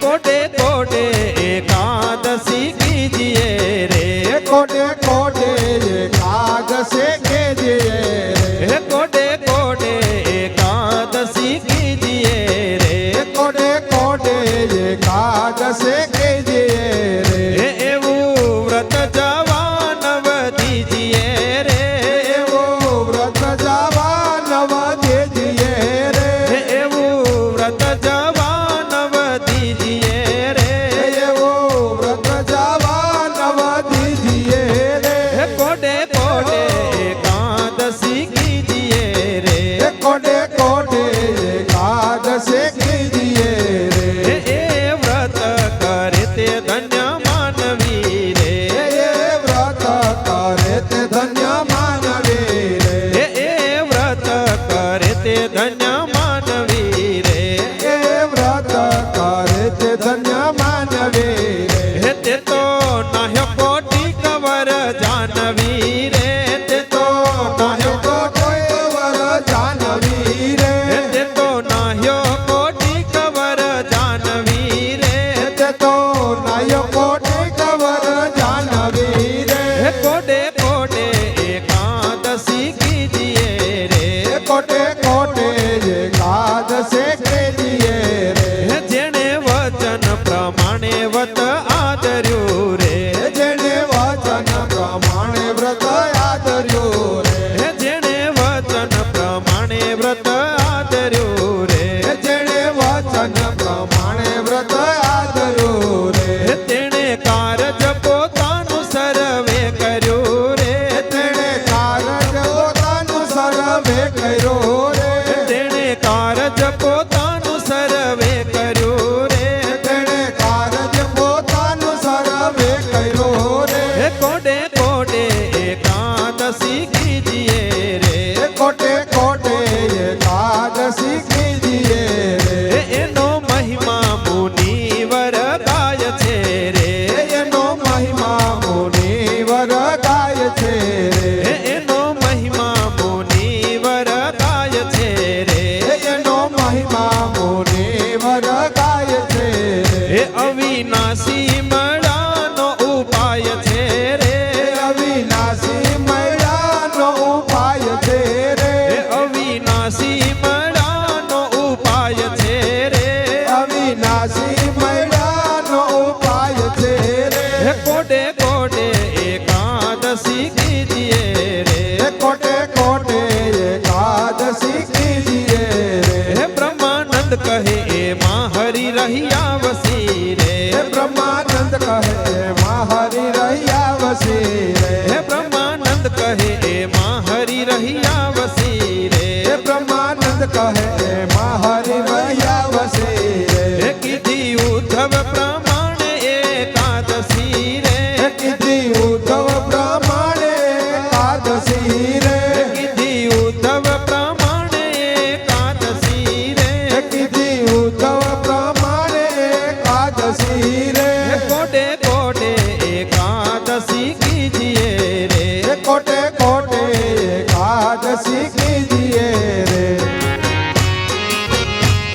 કોડે કોડે એકાદશી કીજીએ રે. કોડે કોડે એકાદશી કીજીએ રે. કોડે કોડે એકાદશી કીજીએ રે. કોડે કોડે ધન્ય માનવી રે. એ વ્રત કરે તે ધન્ય માનવે રે. હે તે તો નાહ્યો કોટી કવર જાનવી રે. તે તો નાહ્યો નાહ્યો કોટોય વર જાનવી રે. હે તે તો નાહ્યો કોટી કવર જાનવી રે. તે તો નાહ્યો કોટી કવર કોટે કોટે એકાદશે કેજીએ રે. જેણે વચન પ્રમાણે વત મહિમા મુનિવર ગાય છે. હે અવિનાશી મળાનો ઉપાય છે રે. અવિનાશી મળાનો ઉપાય છે રે. અવિનાશી મળાનો ઉપાય છે રે. અવિનાશી મળાનો ઉપાય છે રે. કોડે બ્રહ્માનંદ કહે માં હરિ રહ્યા વસી રે. હે બ્રહ્માનંદ કહે એ માં હરિ રહ્યા વસી રે. હે બ્રહ્માનંદ કહે માં હરિ રહ્યા વસી કીધી ઉદ્ધવ